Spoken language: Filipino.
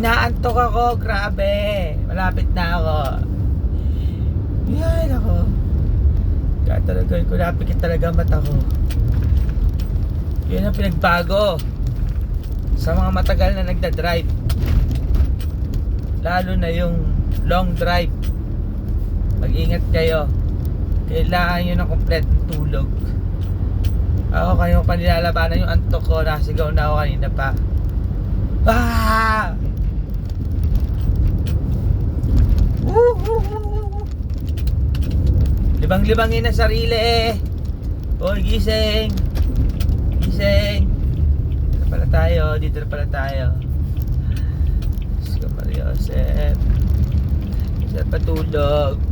Inaantok ako, grabe. Malapit na ako. Yan ako. Kaya talaga, ko napikit talaga mata ko. Yun ang pinagbago sa mga matagal na nagda-drive. Lalo na yung long drive. Mag-ingat kayo. Kailangan nyo ng kompletong tulog. Ako kayo pa nilalabanan yung antok ko. Nasigaw na ako kanina pa. Ah! Libang-libangin ang sarili eh. Hoy, gising. Gising. Dito pala tayo. Dito pala tayo. Diyos ko, Maria Josep. Sa patulog.